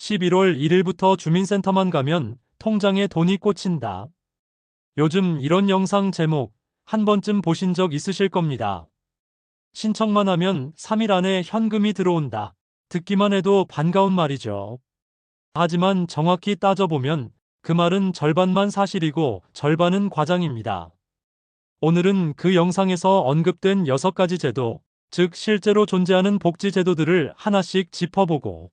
11월 1일부터 주민센터만 가면 통장에 돈이 꽂힌다. 요즘 이런 영상 제목 한 번쯤 보신 적 있으실 겁니다. 신청만 하면 3일 안에 현금이 들어온다. 듣기만 해도 반가운 말이죠. 하지만 정확히 따져보면 그 말은 절반만 사실이고 절반은 과장입니다. 오늘은 그 영상에서 언급된 6가지 제도, 즉 실제로 존재하는 복지 제도들을 하나씩 짚어보고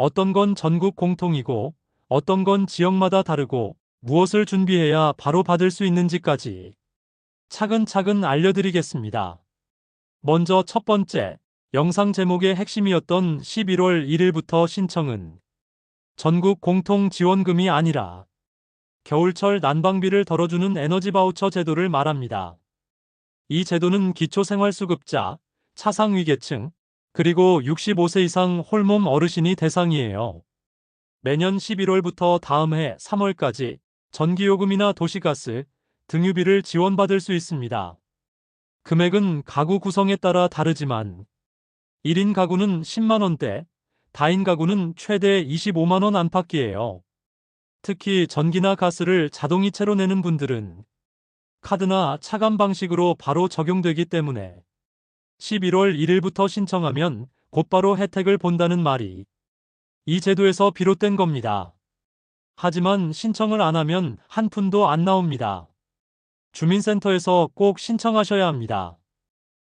어떤 건 전국 공통이고 어떤 건 지역마다 다르고 무엇을 준비해야 바로 받을 수 있는지까지 차근차근 알려드리겠습니다. 먼저 첫 번째, 영상 제목의 핵심이었던 11월 1일부터 신청은 전국 공통 지원금이 아니라 겨울철 난방비를 덜어주는 에너지 바우처 제도를 말합니다. 이 제도는 기초생활수급자, 차상위계층, 그리고 65세 이상 홀몸 어르신이 대상이에요. 매년 11월부터 다음 해 3월까지 전기요금이나 도시가스, 등유비를 지원받을 수 있습니다. 금액은 가구 구성에 따라 다르지만 1인 가구는 10만원대, 다인 가구는 최대 25만원 안팎이에요. 특히 전기나 가스를 자동이체로 내는 분들은 카드나 차감 방식으로 바로 적용되기 때문에 11월 1일부터 신청하면 곧바로 혜택을 본다는 말이 이 제도에서 비롯된 겁니다. 하지만 신청을 안 하면 한 푼도 안 나옵니다. 주민센터에서 꼭 신청하셔야 합니다.